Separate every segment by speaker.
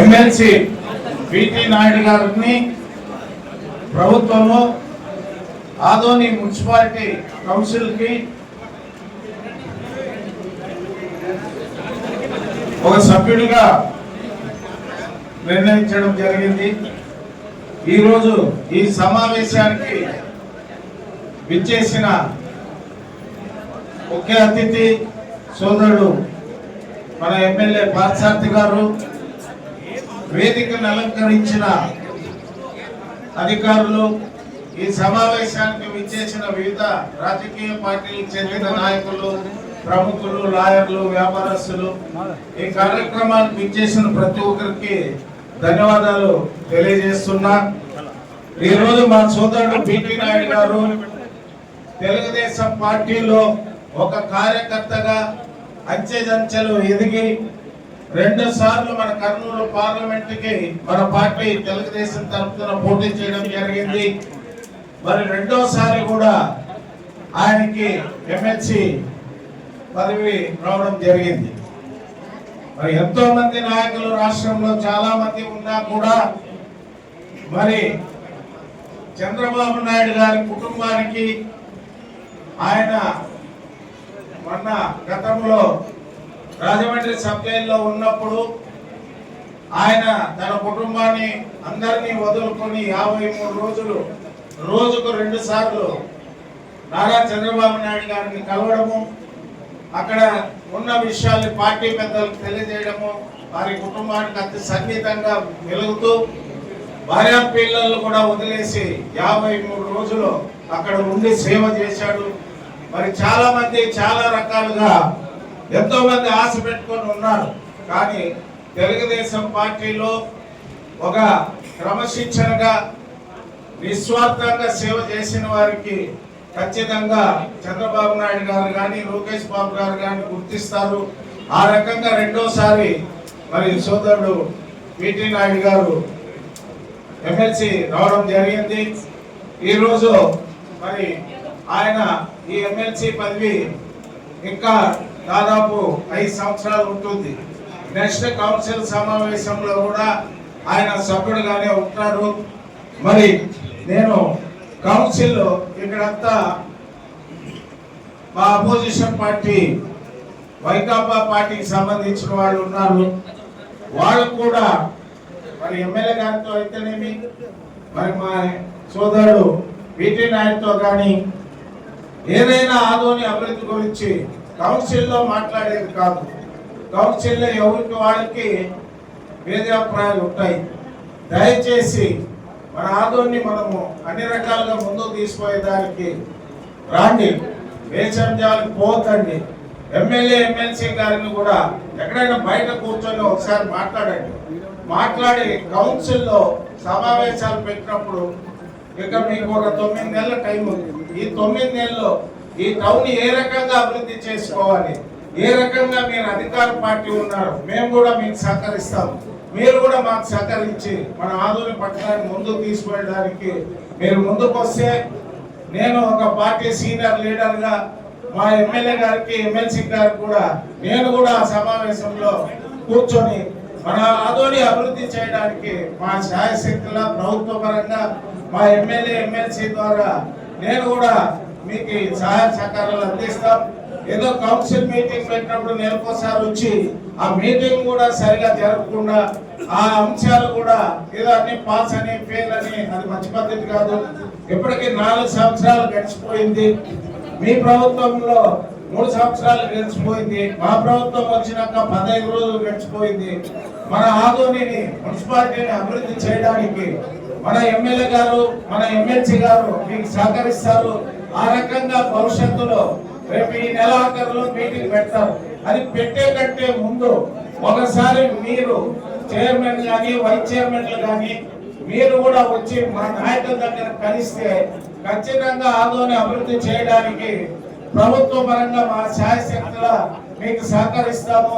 Speaker 1: MLC PT Naidu గారిని ప్రభుత్వము Adoni municipality కౌన్సిల్కి ఒక సభ్యుడిగా నిర్ణయించడం జరిగింది. ఈరోజు ఈ సమావేశానికి విచ్చేసిన ముఖ్య అతిథి సోదరుడు మన ఎమ్మెల్యే పార్థసారథి గారు వేదికను అలంకరించిన అధికారులు ఈ సమావేశానికి విచ్చేసిన వివిధ రాజకీయ పార్టీలకు చెందిన నాయకులు ప్రముఖులు లాయర్లు వ్యాపారస్తులు ఈ కార్యక్రమానికి విచ్చేసిన ప్రతి ఒక్కరికి ధన్యవాదాలు తెలియజేస్తున్నా. ఈ రోజు మా సోదరుడు పిటి నాయుడు గారు తెలుగుదేశం పార్టీలో ఒక కార్యకర్తగా అంచెలంచెలు ఎదిగి రెండు సార్లు మన కర్నూలు పార్లమెంట్కి మన పార్టీ తెలుగుదేశం తరఫున పోటీ చేయడం జరిగింది. మరి రెండోసారి కూడా ఆయనకి ఎమ్మెల్సీ పదవి రావడం జరిగింది. మరి ఎంతో మంది నాయకులు రాష్ట్రంలో చాలా మంది ఉన్నా కూడా మరి చంద్రబాబు నాయుడు గారి కుటుంబానికి ఆయన మొన్న గతంలో రాజమండ్రి సబ్ జైల్లో ఉన్నప్పుడు ఆయన తన కుటుంబాన్ని అందరినీ వదులుకొని యాభై మూడు రోజులు రోజుకు రెండు సార్లు నారా చంద్రబాబు నాయుడు గారిని కలవడము అక్కడ ఉన్న విషయాల్ని పార్టీ పెద్దలకు తెలియజేయడము వారి కుటుంబానికి అతి సన్నిహితంగా వెలుగుతూ భార్య పిల్లలు కూడా వదిలేసి యాభై మూడు రోజులు అక్కడ ఉండి సేవ చేశాడు. మరి చాలా మంది చాలా రకాలుగా ఎంతో మంది ఆశ పెట్టుకొని ఉన్నారు. కానీ తెలుగుదేశం పార్టీలో ఒక క్రమశిక్షణగా నిస్వార్థంగా సేవ చేసిన వారికి ఖచ్చితంగా చంద్రబాబు నాయుడు గారు కానీ లోకేష్ బాబు గారు కానీ గుర్తిస్తారు. ఆ రకంగా రెండోసారి మరి సోదరుడు పిటి నాయుడు గారు ఎమ్మెల్సీ రావడం జరిగింది. ఈరోజు మరి ఆయన ఈ ఎమ్మెల్సీ పదవి ఇంకా దాదాపు ఐదు సంవత్సరాలు ఉంటుంది. నెక్స్ట్ కౌన్సిల్ సమావేశంలో కూడా ఆయన సభ్యుడుగానే ఉంటారు మరి నేను కౌన్సిల్ ఇక్కడంతా మా అపోజిషన్ పార్టీ వైకాపా పార్టీకి సంబంధించిన వాళ్ళు ఉన్నారు. వాళ్ళు కూడా మరి ఎమ్మెల్యే గారితో అయితేనేమి? మరి మా సోదరుడు పిటి నాయుడుతో కానీ ఏదైనా ఆదోని అభివృద్ధి గురించి కౌన్సిల్లో మాట్లాడేది కాదు. కౌన్సిల్లో ఎవరికి వాళ్ళకి భేదాభిప్రాయాలు ఉంటాయి. దయచేసి మన ఆదోని మనము అన్ని రకాలుగా ముందుకు తీసుకుపోయేదానికి రాండి. వేషంజాలకు పోతండి. ఎమ్మెల్యే ఎమ్మెల్సీ గారిని కూడా ఎక్కడైనా బయట కూర్చొని ఒకసారి మాట్లాడండి. మాట్లాడి కౌన్సిల్లో సమావేశాలు పెట్టినప్పుడు ఇక మీకు ఒక తొమ్మిది నెలల టైం ఉంది. ఈ తొమ్మిది నెలల్లో ఈ టౌన్ ఏ రకంగా అభివృద్ధి చేసుకోవాలి? ఏ రకంగా మీరు అధికార పార్టీ ఉన్నారు? మేము కూడా మీకు సహకరిస్తాం. మీరు కూడా మాకు సహకరించి మన ఆధునిక పట్టణాన్ని ముందుకు తీసుకెళ్ళడానికి మీరు ముందుకు వస్తే నేను ఒక పార్టీ సీనియర్ లీడర్గా మా ఎమ్మెల్యే గారికి ఎమ్మెల్సీ గారికి కూడా నేను కూడా ఆ సమావేశంలో కూర్చొని మన ఆధోని అభివృద్ధి చేయడానికి మా శాయశక్తుల ప్రభుత్వ పరంగా మా ఎమ్మెల్యే ఎమ్మెల్సీ ద్వారా నేను కూడా మీకు సహాయ సహకారాలు అందిస్తాం. ఏదో కౌన్సిల్ మీటింగ్ పెట్టినప్పుడు నెలకోసారి వచ్చి ఆ మీటింగ్ కూడా సరిగా జరగకుండా ఆ అంశాలు కూడా ఏదో అన్ని పాస్ అని ఫెయిల్ అని అది మంచి పద్ధతి కాదు. ఇప్పటికీ నాలుగు సంవత్సరాలు గడిచిపోయింది. మీ ప్రభుత్వంలో మూడు సంవత్సరాలు గడిచిపోయింది. మా ప్రభుత్వం వచ్చినాక పదహైదు రోజులు గడిచిపోయింది. మన ఆదోనిని మున్సిపాలిటీని అభివృద్ధి చేయడానికి మన ఎమ్మెల్యే గారు మన ఎమ్మెల్సీ గారు మీకు సహకరిస్తారు. ఆ రకంగా భవిష్యత్తులో రేపు ఈ నెల ఆఖరిలో మీటింగ్ పెడతారు. అది పెట్టే కంటే ముందు ఒకసారి మీరు చైర్మన్ కానీ వైస్ చైర్మన్లు కానీ మీరు కూడా వచ్చి మా నాయకుల దగ్గర కలిస్తే ఖచ్చితంగా ఆదోని అభివృద్ధి చేయడానికి ప్రభుత్వ పరంగా మా శాయశక్తుల మీకు సహకరిస్తాము.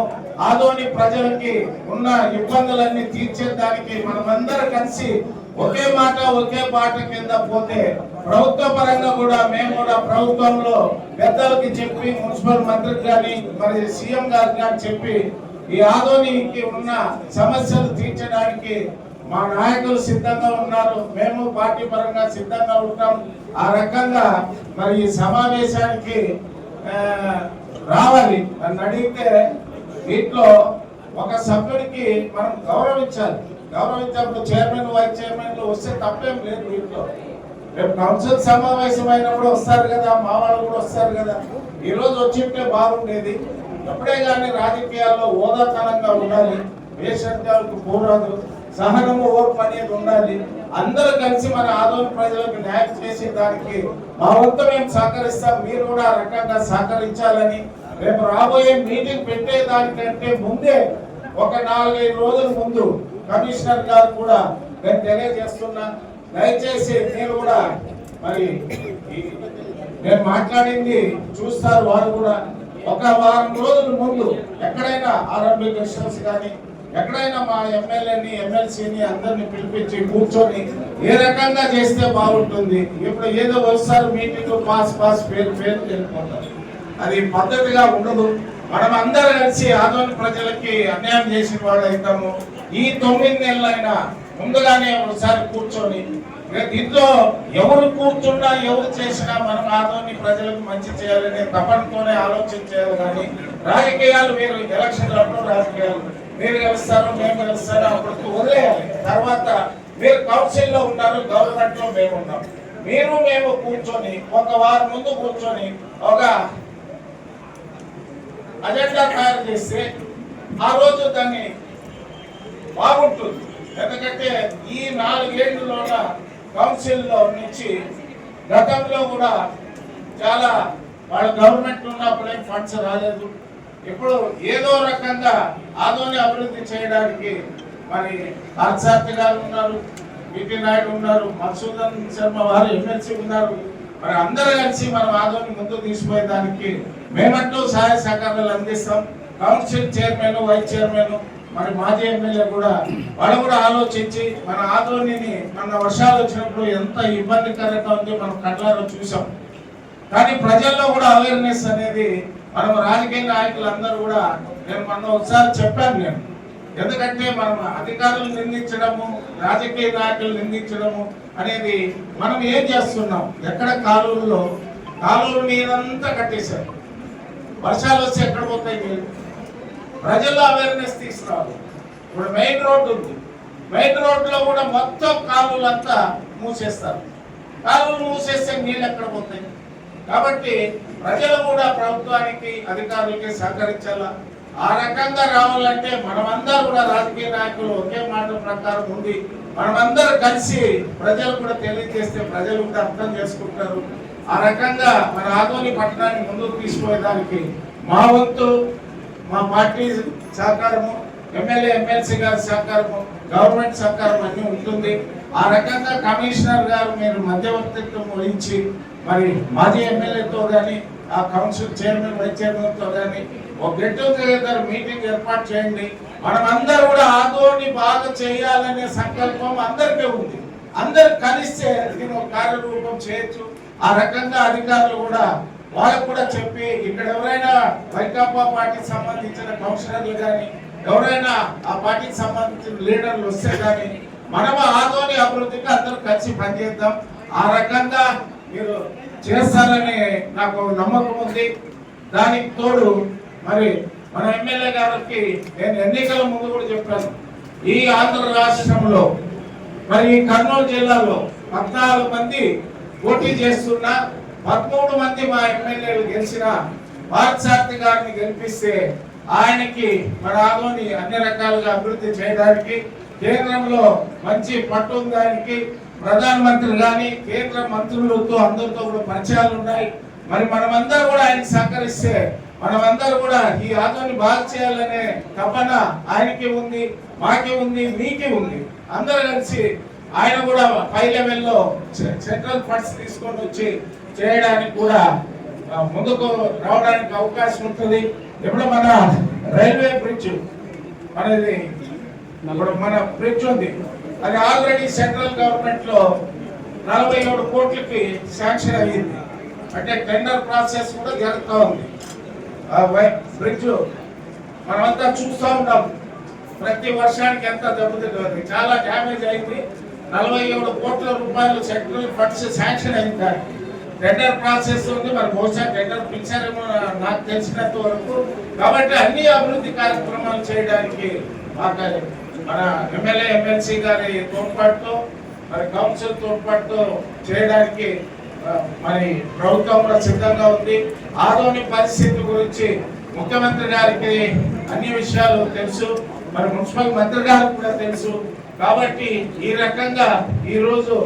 Speaker 1: ఆదోని ప్రజలకి ఉన్న ఇబ్బందులన్నీ తీర్చేదానికి మనమందరం కలిసి ఒకే మాట ఒకే పాట కింద పోతే ప్రభుత్వ పరంగా కూడా మేము కూడా ప్రభుత్వంలో పెద్దలకి చెప్పి మున్సిపల్ మంత్రికి కానీ మరి సీఎం గారికి కానీ చెప్పి ఈ ఆదోనికి ఉన్న సమస్యలు తీర్చడానికి మా నాయకులు సిద్ధంగా ఉన్నారు. మేము పార్టీ పరంగా సిద్ధంగా ఉంటాం. ఆ రకంగా మరి ఈ సమావేశానికి రావాలి. నన్ను అడిగితే దీంట్లో ఒక సభ్యుడికి మనం గౌరవించాలి. గౌరవించినప్పుడు చైర్మన్ వైస్ చైర్మన్లు వస్తే తప్పేం లేదు దీంట్లో రేపు కౌన్సిల్ సమావేశం అయినప్పుడు వస్తారు కదా మా వాళ్ళు కూడా వస్తారు కదా. ఈ రోజు వచ్చింటే బాగుండేది. ఎప్పుడే కానీ రాజకీయాల్లో హోదాతనంగా ఉండాలి. వేషాలకు పోరాదు. సహనము ఓర్పు అనేది ఉండాలి. అందరూ కలిసి మన ఆదోళన ప్రజలకు న్యాయం చేసే దానికి మా వంతు మేము సహకరిస్తాం. మీరు కూడా ఆ రకంగా సహకరించాలని. రేపు రాబోయే మీటింగ్ పెట్టే దానికంటే ముందే ఒక నాలుగైదు రోజుల ముందు కమిషనర్ గారు కూడా నేను తెలియజేస్తున్నా. దయచేసి మీరు కూడా మరి నేను మాట్లాడింది చూస్తారు వారు కూడా. ఒక వారం రోజుల ముందు ఎక్కడైనా ఆర్ఎంబి క్రిస్టియన్స్ కానీ ఎక్కడైనా మా ఎమ్మెల్యేని ఎమ్మెల్సీని అందరిని పిలిపించి కూర్చొని ఏ రకంగా చేస్తే బాగుంటుంది? ఇప్పుడు ఏదో వస్తారు మీటింగ్ పాస్ పాస్ పేరు పేరు తెలుపుకుంటారు అది పద్ధతిగా ఉండదు. మనం అందరం కలిసి ఆదోని ప్రజలకి అన్యాయం చేసిన వాళ్ళు అవుతాము ఈ తొమ్మిది నెలలైనా ముందుగానే ఒకసారి కూర్చొని ఇక దీంట్లో ఎవరు కూర్చున్నా ఎవరు చేసినా మనం ఆదోని ప్రజలకు మంచి చేయాలనే తపనతోనే ఆలోచన చేయాలి కానీ రాజకీయాలు మీరు ఎలక్షన్లప్పుడు రాజకీయాలు. మీరు గెలుస్తారు మేము గెలుస్తారు అప్పుడు వదిలేయాలి. తర్వాత మీరు కౌన్సిల్లో ఉన్నారు గవర్నమెంట్లో మేము ఉన్నాం. మీరు మేము కూర్చొని ఒక వారం ముందు కూర్చొని ఒక అజెండా తయారు చేస్తే ఆ రోజు దాన్ని బాగుంటుంది. ఎందుకంటే ఈ నాలుగేళ్ళలోన కౌన్సిల్లో నుంచి గతంలో కూడా చాలా వాళ్ళ గవర్నమెంట్ ఉన్నప్పుడే ఫండ్స్ రాలేదు. ఇప్పుడు ఏదో రకంగా ఆదోని అభివృద్ధి చేయడానికి మరి అర్సార్థి గారు ఉన్నారు పిటి నాయుడు ఉన్నారు మధుసూదన్ శర్మ వారు ఎమ్మెల్సీ ఉన్నారు. మరి అందరూ కలిసి మనం ఆదోని ముందు తీసుకుపోయేదానికి మేమంటూ సహాయ సహకారాలు అందిస్తాం. కౌన్సిల్ చైర్మన్ వైస్ చైర్మన్ మరి మాజీ ఎమ్మెల్యే కూడా వాళ్ళు కూడా ఆలోచించి మన ఆదోనిని మన వర్షాలు వచ్చినప్పుడు ఎంత ఇబ్బందికరంగా ఉంది మనం కళ్ళారో చూసాం. కానీ ప్రజల్లో కూడా అవేర్నెస్ అనేది మనం రాజకీయ నాయకులందరూ కూడా నేను మొన్న ఒకసారి చెప్పాను నేను. ఎందుకంటే మనం అధికారులు నిందించడము రాజకీయ నాయకులు నిందించడము అనేది మనం ఏం చేస్తున్నాం? ఎక్కడ కాలువల్లో కాలువల నీరంతా కట్టేశారు. వర్షాలు వస్తే ఎక్కడ పోతాయి ప్రజల్లో అవేర్నెస్ తీసుకురావాలి. ఇప్పుడు మెయిన్ రోడ్డు ఉంది. మెయిన్ రోడ్లో కూడా మొత్తం కాలువలంతా మూసేస్తారు. కాలువలు మూసేస్తే నీళ్ళు ఎక్కడ పోతాయి? కాబట్టి ప్రజలు కూడా ప్రభుత్వానికి అధికారులకి సహకరించాలా? ఆ రకంగా రావాలంటే మనమందరూ కూడా రాజకీయ నాయకులు ఒకే మాట ప్రకారం ఉంది మనమందరం కలిసి ప్రజలు కూడా తెలియజేస్తే ప్రజలు కూడా అర్థం చేసుకుంటారు. ఆ రకంగా మన ఆదోని పట్టణాన్ని ముందుకు తీసుకుపోయేదానికి మా వంతు మా పార్టీ సహకారము ఎమ్మెల్యే ఎమ్మెల్సీ గారి సహకారము గవర్నమెంట్ సహకారం అన్నీ ఉంటుంది. ఆ రకంగా కమిషనర్ గారు మీరు మధ్యవర్తిత్వం వహించి మరి మాజీ ఎమ్మెల్యేతో కానీ ఆ కౌన్సిల్ చైర్మన్ వైస్ చైర్మన్తో కానీ ఒక గెట్ టుగెదర్ మీటింగ్ ఏర్పాటు చేయండి. మనం అందరూ కూడా ఆదోని బాగా చేయాలనే సంకల్పం అందరికీ ఉంది. అందరు కలిస్తే దీని ఒక కార్యరూపం చేయొచ్చు. ఆ రకంగా అధికారులు కూడా వాళ్ళకు కూడా చెప్పి ఇక్కడ ఎవరైనా వైకాపా పార్టీకి సంబంధించిన కౌన్సిలర్లు కానీ ఎవరైనా ఆ పార్టీకి సంబంధించిన లీడర్లు వస్తే కానీ మనం ఆదోని అభివృద్ధికి అందరూ కలిసి పనిచేద్దాం. ఆ రకంగా మీరు చేస్తారని నాకు నమ్మకం ఉంది. దానికి తోడు మరి మన ఎమ్మెల్యే గారికి నేను ఎన్నికల ముందు కూడా చెప్పాను. ఈ ఆంధ్ర రాష్ట్రంలో మరి ఈ కర్నూలు జిల్లాలో పద్నాలుగు మంది పోటీ చేస్తున్న పదమూడు మంది మా ఎమ్మెల్యేలు గెలిచిన పార్థసారథి గారిని గెలిపిస్తే ఆయనకి మన ఆదోని అన్ని రకాలుగా అభివృద్ధి చేయడానికి కేంద్రంలో మంచి పట్టు ఉంది ఆయనకి. ప్రధానమంత్రి గాని కేంద్ర మంత్రులతో అందరితో కూడా పరిచయాలు ఉన్నాయి. మరి మనమందరూ కూడా ఆయనకి సహకరిస్తే మనమందరూ కూడా ఈ ఆదోని బాగా చేయాలనే తపన ఆయనకి ఉంది మాకి ఉంది మీకి ఉంది. అందరూ కలిసి ఆయన కూడా పై లెవెల్లో సెంట్రల్ ఫండ్స్ తీసుకొని వచ్చి చేయడానికి కూడా ముందుకు రావడానికి అవకాశం ఉంటుంది. ఇప్పుడు మన రైల్వే బ్రిడ్జ్ మనది ఇప్పుడు మన బ్రిడ్జ్ ఉంది. అది ఆల్రెడీ సెంట్రల్ గవర్నమెంట్లో నలభై ఏడు కోట్లకి శాంక్షన్ అయ్యింది. అంటే టెండర్ ప్రాసెస్ కూడా జరుగుతూ ఉంది. ఆ బ్రిడ్జ్ మనమంతా చూస్తూ ఉంటాం. ప్రతి వర్షానికి ఎంత దెబ్బతింటుంది చాలా డ్యామేజ్ అయింది. నలభై ఏడు కోట్ల రూపాయలు సెంట్రల్ ఫండ్స్ శాంక్షన్ అయింది దానికి. టెండర్ ప్రాసెస్ ఉంది. మరి బహుశా టెండర్ పిలిచారేమో నాకు తెలిసినంత వరకు. కాబట్టి అన్ని అభివృద్ధి కార్యక్రమాలు చేయడానికి మాకు మన ఎమ్మెల్యే ఎమ్మెల్సీ గారి తోడ్పాటుతో మరి కౌన్సిల్ తోడ్పాటుతో చేయడానికి మరి ప్రభుత్వం కూడా సిద్ధంగా ఉంది. ఆదోని పరిస్థితి గురించి ముఖ్యమంత్రి గారికి అన్ని విషయాలు తెలుసు. మరి మున్సిపల్ మంత్రి గారికి కూడా తెలుసు. కాబట్టి ఈ రకంగా ఈరోజు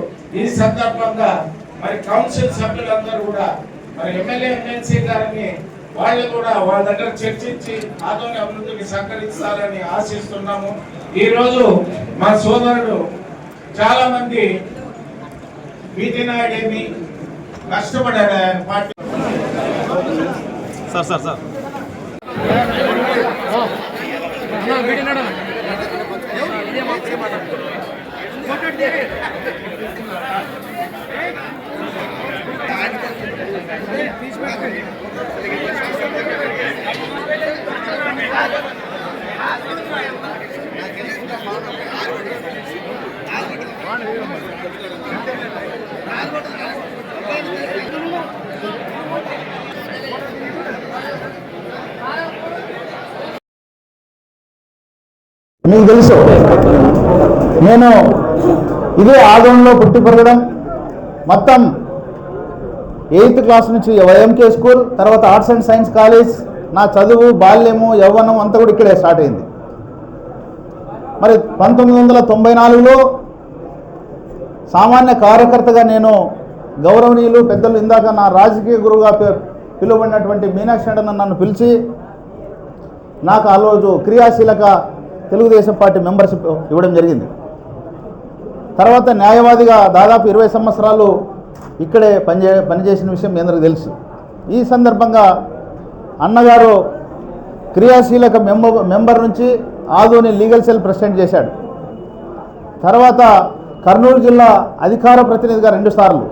Speaker 1: ఈ సందర్భంగా మరి కౌన్సిల్ సభ్యులందరూ కూడా మరి ఎమ్మెల్యే ఎమ్మెల్సీ గారిని వాళ్ళు కూడా వాళ్ళ దగ్గర చర్చించి ఆదోని అభివృద్ధికి సహకరిస్తారని ఆశిస్తున్నాము. ఈ రోజు మా సోదరుడు చాలా మంది బీటీ నాయుడు ఏమి కష్టపడాడు ఆయన పార్టీ.
Speaker 2: సార్ సార్ సార్
Speaker 3: తెలుసు నేను ఇదే ఆగంలో పుట్టి పెరగడం. మొత్తం ఎయిత్ క్లాస్ నుంచి వైఎంకే స్కూల్ తర్వాత ఆర్ట్స్ అండ్ సైన్స్ కాలేజ్ నా చదువు బాల్యము యవ్వనం అంతా కూడా ఇక్కడే స్టార్ట్ అయింది. మరి పంతొమ్మిది వందల తొంభై నాలుగులో సామాన్య కార్యకర్తగా నేను గౌరవనీయులు పెద్దలు ఇందాక నా రాజకీయ గురువుగా పిలువబడినటువంటి మీనాక్షి నటన నన్ను పిలిచి నాకు ఆ రోజు క్రియాశీలక తెలుగుదేశం పార్టీ మెంబర్షిప్ ఇవ్వడం జరిగింది. తర్వాత న్యాయవాదిగా దాదాపు ఇరవై సంవత్సరాలు ఇక్కడే పనిచే పనిచేసిన విషయం మీ అందరికీ తెలుసు. ఈ సందర్భంగా అన్నగారు క్రియాశీలక మెంబర్ మెంబర్ నుంచి ఆదోని లీగల్ సెల్ ప్రెసిడెంట్ చేశాడు. తర్వాత కర్నూలు జిల్లా అధికార ప్రతినిధిగా రెండు సార్లు.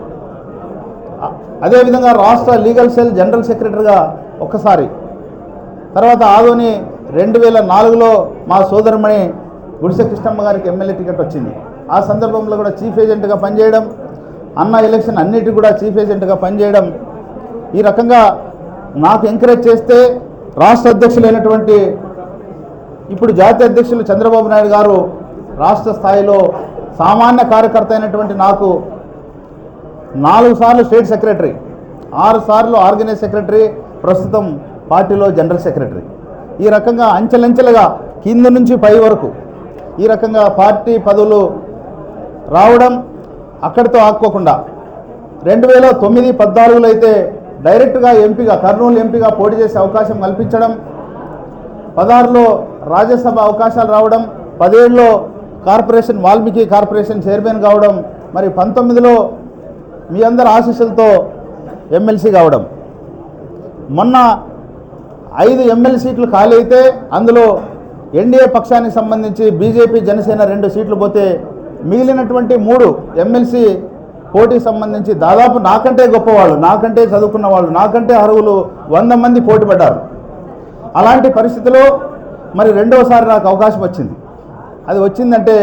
Speaker 3: అదేవిధంగా రాష్ట్ర లీగల్ సెల్ జనరల్ సెక్రటరీగా ఒక్కసారి. తర్వాత ఆదోని రెండు వేల నాలుగులో మా సోదరుమణి గుడిసె కృష్ణమ్మ గారికి ఎమ్మెల్యే టికెట్ వచ్చింది. ఆ సందర్భంలో కూడా చీఫ్ ఏజెంట్గా పనిచేయడం అన్న ఎలక్షన్ అన్నిటి కూడా చీఫ్ ఏజెంట్గా పనిచేయడం. ఈ రకంగా నాకు ఎంకరేజ్ చేస్తే రాష్ట్ర అధ్యక్షులైనటువంటి ఇప్పుడు జాతీయ అధ్యక్షులు చంద్రబాబు నాయుడు గారు రాష్ట్ర స్థాయిలో సామాన్య కార్యకర్త అయినటువంటి నాకు నాలుగు సార్లు స్టేట్ సెక్రటరీ ఆరు సార్లు ఆర్గనైజ్ సెక్రటరీ ప్రస్తుతం పార్టీలో జనరల్ సెక్రటరీ. ఈ రకంగా అంచెలంచెలుగా కింద నుంచి పై వరకు ఈ రకంగా పార్టీ పదవులు రావడం అక్కడితో ఆక్కోకుండా రెండు వేల తొమ్మిది పద్నాలుగులో అయితే డైరెక్ట్గా ఎంపీగా కర్నూలు ఎంపీగా పోటీ చేసే అవకాశం కల్పించడం పదహారులో రాజ్యసభ అవకాశాలు రావడం పదిహేడులో కార్పొరేషన్ వాల్మీకి కార్పొరేషన్ చైర్మన్ కావడం మరి పంతొమ్మిదిలో మీ అందరి ఆశీస్సులతో ఎమ్మెల్సీ కావడం. మొన్న ఐదు ఎమ్మెల్యే సీట్లు ఖాళీ అయితే అందులో ఎన్డీఏ పక్షానికి సంబంధించి బీజేపీ జనసేన రెండు సీట్లు పోతే మిగిలినటువంటి మూడు ఎమ్మెల్సీ పోటీకి సంబంధించి దాదాపు నాకంటే గొప్పవాళ్ళు నాకంటే చదువుకున్న వాళ్ళు నాకంటే అర్హులు వంద మంది పోటీ పడ్డారు. అలాంటి పరిస్థితిలో మరి రెండవసారి నాకు అవకాశం వచ్చింది. అది వచ్చిందంటే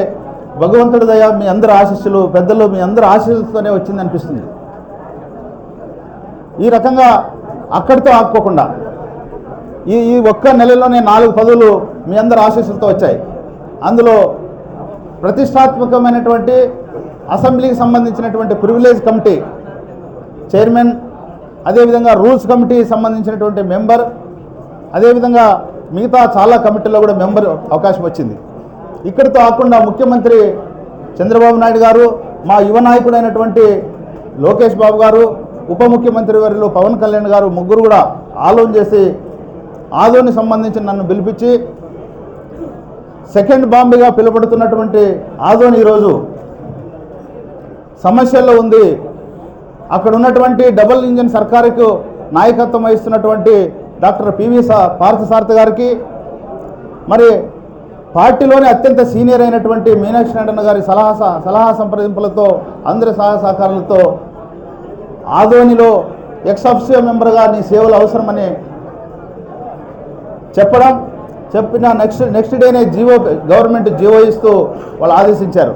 Speaker 3: భగవంతుడి దయ మీ అందరి ఆశీస్సులు పెద్దలు మీ అందరి ఆశీస్సులతోనే వచ్చింది అనిపిస్తుంది. ఈ రకంగా అక్కడితో ఆపుకోకుండా ఈ ఈ ఒక్క నెలలోనే నాలుగు పదవులు మీ అందరి ఆశీస్సులతో వచ్చాయి. అందులో ప్రతిష్టాత్మకమైనటువంటి అసెంబ్లీకి సంబంధించినటువంటి ప్రివిలేజ్ కమిటీ చైర్మన్ అదేవిధంగా రూల్స్ కమిటీ సంబంధించినటువంటి మెంబర్ అదేవిధంగా మిగతా చాలా కమిటీల్లో కూడా మెంబర్ అవకాశం వచ్చింది. ఇక్కడితో కాకుండా ముఖ్యమంత్రి చంద్రబాబు నాయుడు గారు మా యువ నాయకుడైనటువంటి లోకేష్ బాబు గారు ఉప ముఖ్యమంత్రి వర్యులు పవన్ కళ్యాణ్ గారు ముగ్గురు కూడా ఆలోచన చేసి ఆదోని సంబంధించి నన్ను పిలిపించి సెకండ్ బాంబేగా పిలువబడుతున్నటువంటి ఆదోన్ ఈరోజు సమస్యల్లో ఉంది. అక్కడ ఉన్నటువంటి డబుల్ ఇంజిన్ సర్కారుకు నాయకత్వం వహిస్తున్నటువంటి డాక్టర్ పివి సా పార్థసారథి గారికి మరి పార్టీలోని అత్యంత సీనియర్ అయినటువంటి మీనాక్షి నారాయణ గారి సలహా సలహా సంప్రదింపులతో అందరి సహాయ సహకారాలతో ఆదోనిలో ఎక్సఫ్సియో మెంబర్గా నీ సేవలు అవసరమని చెప్పడం చెప్పిన నెక్స్ట్ నెక్స్ట్ డేనే జీవో గవర్నమెంట్ జీవో ఇస్తూ వాళ్ళు ఆదేశించారు.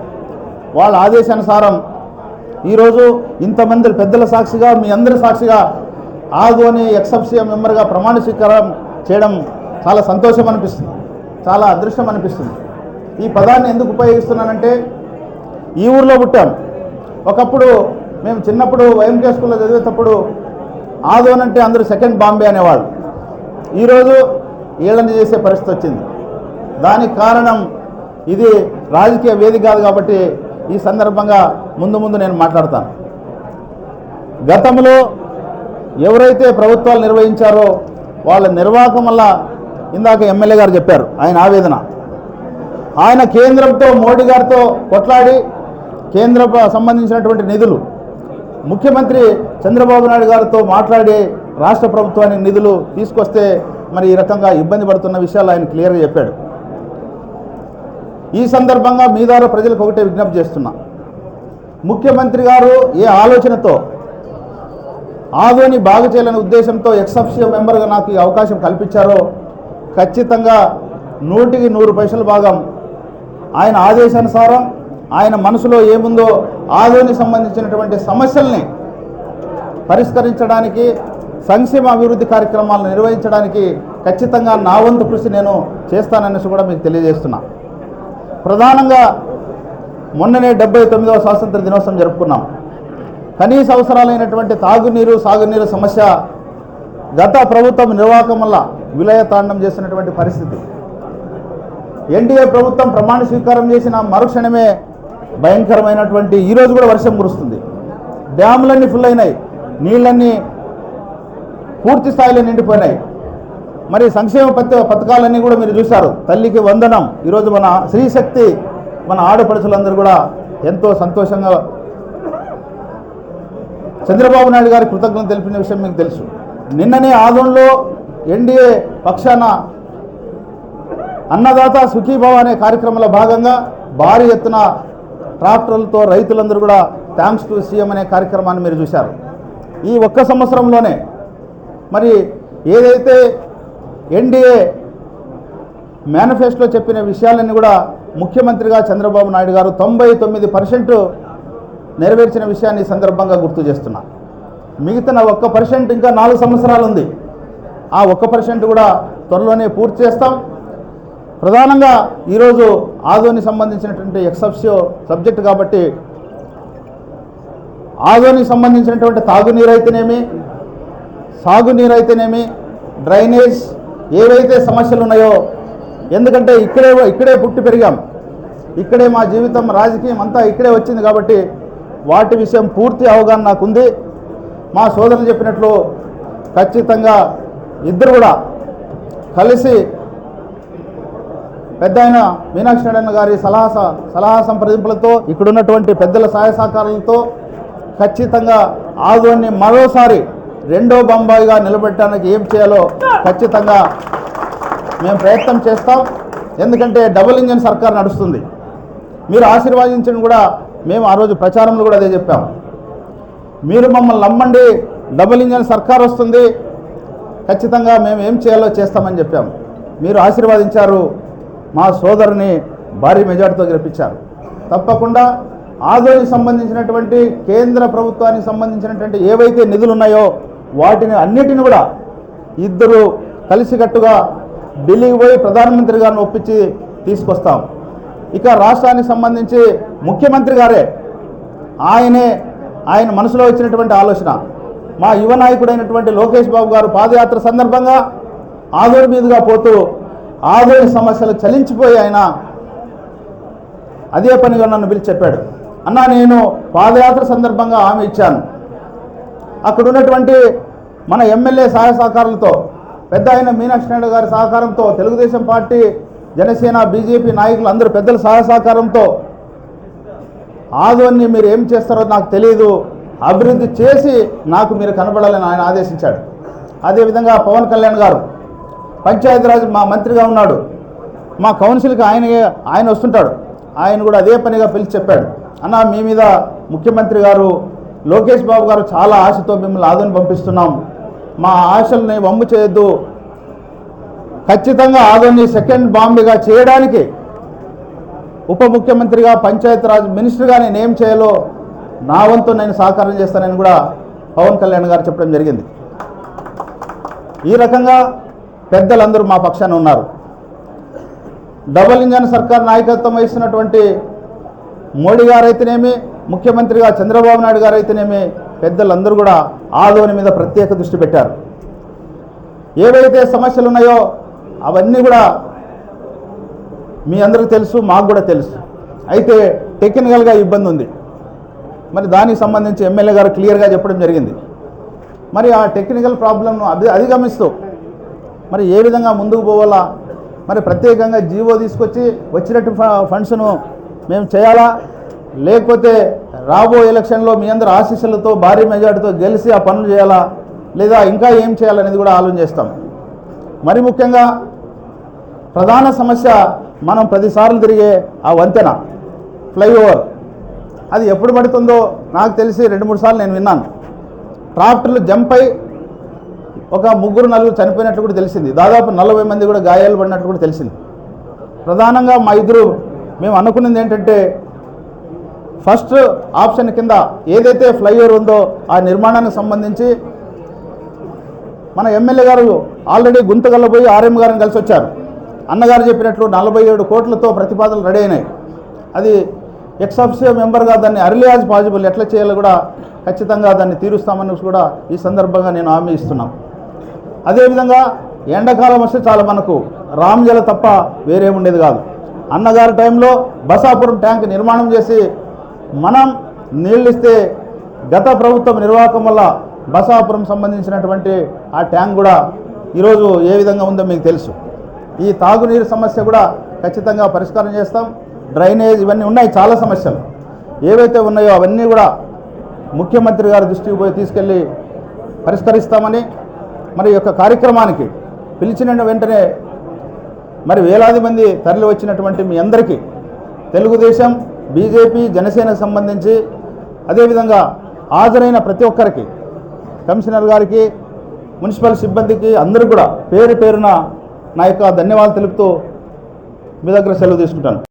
Speaker 3: వాళ్ళ ఆదేశానుసారం ఈరోజు ఇంతమంది పెద్దల సాక్షిగా మీ అందరి సాక్షిగా ఆదోని ఎక్సఫ్సియో మెంబర్గా ప్రమాణ స్వీకారం చేయడం చాలా సంతోషం అనిపిస్తుంది. చాలా అదృష్టం అనిపిస్తుంది. ఈ పదాన్ని ఎందుకు ఉపయోగిస్తున్నానంటే ఈ ఊర్లో పుట్టాం. ఒకప్పుడు మేము చిన్నప్పుడు వైఎంకే స్కూల్లో చదివేటప్పుడు ఆదోనంటే అందరూ సెకండ్ బాంబే అనేవాళ్ళు. ఈరోజు ఏళ్ళని చేసే పరిస్థితి వచ్చింది. దానికి కారణం ఇది రాజకీయ వేదిక కాదు కాబట్టి ఈ సందర్భంగా ముందు ముందు నేను మాట్లాడతాను. గతంలో ఎవరైతే ప్రభుత్వాలు నిర్వహించారో వాళ్ళ నిర్వాహకం వల్ల ఇందాక ఎమ్మెల్యే గారు చెప్పారు ఆయన ఆవేదన. ఆయన కేంద్రంతో మోడీ గారితో కొట్లాడి కేంద్ర సంబంధించినటువంటి నిధులు ముఖ్యమంత్రి చంద్రబాబు నాయుడు గారితో మాట్లాడి రాష్ట్ర ప్రభుత్వానికి నిధులు తీసుకొస్తే మరి ఈ రకంగా ఇబ్బంది పడుతున్న విషయాలు ఆయన క్లియర్గా చెప్పాడు. ఈ సందర్భంగా మీ ద్వారా ప్రజలకు ఒకటే విజ్ఞప్తి చేస్తున్నా. ముఖ్యమంత్రి గారు ఏ ఆలోచనతో ఆదోని బాగు చేయాలనే ఉద్దేశంతో ఎక్సెప్షియో మెంబర్గా నాకు ఈ అవకాశం కల్పించారో ఖచ్చితంగా నూటికి నూరు పైసల భాగం ఆయన ఆదేశానుసారం ఆయన మనసులో ఏముందో ఆదోనికి సంబంధించినటువంటి సమస్యల్ని పరిష్కరించడానికి సంక్షేమ అభివృద్ధి కార్యక్రమాలను నిర్వహించడానికి ఖచ్చితంగా నా వంతు కృషి నేను చేస్తాననేసి కూడా మీకు తెలియజేస్తున్నా. ప్రధానంగా మొన్ననే డెబ్బై తొమ్మిదవ స్వాతంత్ర దినోత్సవం జరుపుకున్నాం. కనీస అవసరాలైనటువంటి తాగునీరు సాగునీరు సమస్య గత ప్రభుత్వం నిర్వాహకం వల్ల విలయతాండం చేసినటువంటి పరిస్థితి. ఎన్డీఏ ప్రభుత్వం ప్రమాణ స్వీకారం చేసిన మరుక్షణమే భయంకరమైనటువంటి ఈరోజు కూడా వర్షం కురుస్తుంది. డ్యాములన్నీ ఫుల్ అయినాయి. నీళ్ళన్నీ పూర్తి స్థాయిలో నిండిపోయినాయి. మరి సంక్షేమ పథ పథకాలన్నీ కూడా మీరు చూశారు. తల్లికి వందనం. ఈరోజు మన స్త్రీశక్తి మన ఆడపడుచులందరూ కూడా ఎంతో సంతోషంగా చంద్రబాబు నాయుడు గారి కృతజ్ఞత తెలిపిన విషయం మీకు తెలుసు. నిన్ననే ఆదంలో ఎన్డీఏ పక్షాన అన్నదాత సుఖీభావ అనే కార్యక్రమంలో భాగంగా భారీ ఎత్తున ట్రాక్టర్లతో రైతులందరూ కూడా థ్యాంక్స్ టు సీఎం అనే కార్యక్రమాన్ని మీరు చూశారు. ఈ ఒక్క సంవత్సరంలోనే మరి ఏదైతే ఎన్డీఏ మేనిఫెస్టోలో చెప్పిన విషయాలన్నీ కూడా ముఖ్యమంత్రిగా చంద్రబాబు నాయుడు గారు తొంభై తొమ్మిది పర్సెంట్ నెరవేర్చిన విషయాన్ని సందర్భంగా గుర్తు చేస్తున్నా. మిగతా ఒక్క పర్సెంట్ ఇంకా నాలుగు సంవత్సరాలు ఉంది. ఆ ఒక్క పర్సెంట్ కూడా త్వరలోనే పూర్తి చేస్తాం. ప్రధానంగా ఈరోజు ఆదోని సంబంధించినటువంటి ఎక్సప్షియో సబ్జెక్ట్ కాబట్టి ఆదోనికి సంబంధించినటువంటి తాగునీరు అయితేనేమి సాగునీరు అయితేనేమి డ్రైనేజ్ ఏవైతే సమస్యలు ఉన్నాయో ఎందుకంటే ఇక్కడే ఇక్కడే పుట్టి పెరిగాం. ఇక్కడే మా జీవితం రాజకీయం అంతా ఇక్కడే వచ్చింది కాబట్టి వాటి విషయం పూర్తి అవగాహన నాకుంది. మా సోదరులు చెప్పినట్లు ఖచ్చితంగా ఇద్దరు కూడా కలిసి పెద్ద ఆయన మీనాక్షి నారాయణ గారి సలహా సలహా సంప్రదింపులతో ఇక్కడున్నటువంటి పెద్దల సహాయ సహకారాలతో ఖచ్చితంగా ఆదోని మరోసారి రెండో బొంబాయిగా నిలబెట్టడానికి ఏం చేయాలో ఖచ్చితంగా మేము ప్రయత్నం చేస్తాం. ఎందుకంటే డబుల్ ఇంజన్ సర్కార్ నడుస్తుంది. మీరు ఆశీర్వాదించడం కూడా మేము ఆ రోజు ప్రచారంలో కూడా అదే చెప్పాము మీరు మమ్మల్ని నమ్మండి డబుల్ ఇంజన్ సర్కార్ వస్తుంది. ఖచ్చితంగా మేము ఏం చేయాలో చేస్తామని చెప్పాం. మీరు ఆశీర్వాదించారు. మా సోదరుని భారీ మెజార్టీతో గెలిపించారు. తప్పకుండా ఆదోనికి సంబంధించినటువంటి కేంద్ర ప్రభుత్వానికి సంబంధించినటువంటి ఏవైతే నిధులు ఉన్నాయో వాటిని అన్నిటిని కూడా ఇద్దరు కలిసికట్టుగా ఢిల్లీకి పోయి ప్రధానమంత్రి గారిని ఒప్పించి తీసుకొస్తాం. ఇక రాష్ట్రానికి సంబంధించి ముఖ్యమంత్రి గారే ఆయనే ఆయన మనసులో వచ్చినటువంటి ఆలోచన. మా యువ నాయకుడైనటువంటి లోకేష్ బాబు గారు పాదయాత్ర సందర్భంగా ఆదోని మీదుగా పోతూ ఆదోని సమస్యలు చలించిపోయి ఆయన అదే పనిగా నన్ను పిలిచి చెప్పాడు. అన్నా నేను పాదయాత్ర సందర్భంగా హామీ ఇచ్చాను. అక్కడ ఉన్నటువంటి మన ఎమ్మెల్యే సహాయ సహకారులతో పెద్ద ఆయన మీనాక్షి నాయుడు గారి సహకారంతో తెలుగుదేశం పార్టీ జనసేన బీజేపీ నాయకులు అందరూ పెద్దల సహాయ సహకారంతో ఆదోన్ని మీరు ఏం చేస్తారో నాకు తెలియదు అభివృద్ధి చేసి నాకు మీరు కనబడాలని ఆయన ఆదేశించాడు. అదేవిధంగా పవన్ కళ్యాణ్ గారు పంచాయతీరాజ్ మా మంత్రిగా ఉన్నాడు. మా కౌన్సిల్కి ఆయన ఆయన వస్తుంటాడు. ఆయన కూడా అదే పనిగా పిలిచి చెప్పాడు. అన్న మీ మీద ముఖ్యమంత్రి గారు లోకేష్ బాబు గారు చాలా ఆశతో మిమ్మల్ని ఆదోని పంపిస్తున్నాం. మా ఆశల్ని వమ్ము చేయొద్దు. ఖచ్చితంగా ఆదోని సెకండ్ బాంబేగా చేయడానికి ఉప ముఖ్యమంత్రిగా పంచాయతీరాజ్ మినిస్టర్గా నేను ఏం చేయాలో నా వంతు నేను సహకారం చేస్తానని కూడా పవన్ కళ్యాణ్ గారు చెప్పడం జరిగింది. ఈ రకంగా పెద్దలందరూ మా పక్షాన ఉన్నారు. డబల్ ఇంజన్ సర్కార్ నాయకత్వం వహిస్తున్నటువంటి మోడీ గారు అయితేనేమి ముఖ్యమంత్రిగా చంద్రబాబు నాయుడు గారు అయితేనేమి పెద్దలందరూ కూడా ఆదోని మీద ప్రత్యేక దృష్టి పెట్టారు. ఏవైతే సమస్యలు ఉన్నాయో అవన్నీ కూడా మీ అందరికీ తెలుసు మాకు కూడా తెలుసు. అయితే టెక్నికల్గా ఇబ్బంది ఉంది. మరి దానికి సంబంధించి ఎమ్మెల్యే గారు క్లియర్గా చెప్పడం జరిగింది. మరి ఆ టెక్నికల్ ప్రాబ్లంను అధి అధిగమిస్తూ మరి ఏ విధంగా ముందుకు పోవాలా? మరి ప్రత్యేకంగా జీవో తీసుకొచ్చి వచ్చినట్టు ఫండ్స్ను మేము చేయాలా? లేకపోతే రాబో ఎలక్షన్లో మీ అందరి ఆశీస్సులతో భారీ మెజార్టీతో గెలిచి ఆ పనులు చేయాలా? లేదా ఇంకా ఏం చేయాలనేది కూడా ఆలోచన చేస్తాం. మరి ముఖ్యంగా ప్రధాన సమస్య మనం ప్రతిసార్లు తిరిగే ఆ వంతెన ఫ్లైఓవర్. అది ఎప్పుడు పడుతుందో నాకు తెలిసి రెండు మూడు సార్లు నేను విన్నాను. ట్రాక్టర్లు జంప్ అయి ఒక ముగ్గురు నలుగురు చనిపోయినట్లు కూడా తెలిసింది. దాదాపు నలభై మంది కూడా గాయాలు పడినట్లు కూడా తెలిసింది. ప్రధానంగా మా ఇద్దరు మేము అనుకున్నది ఏంటంటే ఫస్ట్ ఆప్షన్ కింద ఏదైతే ఫ్లైఓవర్ ఉందో ఆ నిర్మాణానికి సంబంధించి మన ఎమ్మెల్యే గారు ఆల్రెడీ గుంతగల్ల పోయి ఆర్ఎం గారిని కలిసి వచ్చారు. అన్నగారు చెప్పినట్లు నలభై ఏడు కోట్లతో ప్రతిపాదనలు రెడీ అయినాయి. అది ఎక్సఫ్సియో మెంబర్గా దాన్ని అర్లీ యాజ్ పాసిబుల్ ఎట్లా చేయాలో కూడా ఖచ్చితంగా దాన్ని తీరుస్తామని కూడా ఈ సందర్భంగా నేను హామీ ఇస్తున్నాను అదేవిధంగా ఎండాకాలం వస్తే చాలా మనకు రామ్జల తప్ప వేరేముండేది కాదు. అన్నగారి టైంలో బసాపురం ట్యాంక్ నిర్మాణం చేసి మనం నీళ్ళు ఇస్తే గత ప్రభుత్వం నిర్వాహకం వల్ల బసాపురం సంబంధించినటువంటి ఆ ట్యాంక్ కూడా ఈరోజు ఏ విధంగా ఉందో మీకు తెలుసు. ఈ తాగునీరు సమస్య కూడా ఖచ్చితంగా పరిష్కారం చేస్తాం. డ్రైనేజ్ ఇవన్నీ ఉన్నాయి చాలా సమస్యలు. ఏవైతే ఉన్నాయో అవన్నీ కూడా ముఖ్యమంత్రి గారి దృష్టికి పోయి తీసుకెళ్ళి పరిష్కరిస్తామని మరి ఈ యొక్క కార్యక్రమానికి పిలిచిన వెంటనే మరి వేలాది మంది తరలి వచ్చినటువంటి మీ అందరికీ తెలుగుదేశం బీజేపీ జనసేనకు సంబంధించి అదేవిధంగా హాజరైన ప్రతి ఒక్కరికి కమిషనర్ గారికి మున్సిపల్ సిబ్బందికి అందరూ కూడా పేరు పేరున నా యొక్క ధన్యవాదాలు తెలుపుతూ మీ దగ్గర సెలవు తీసుకుంటాను.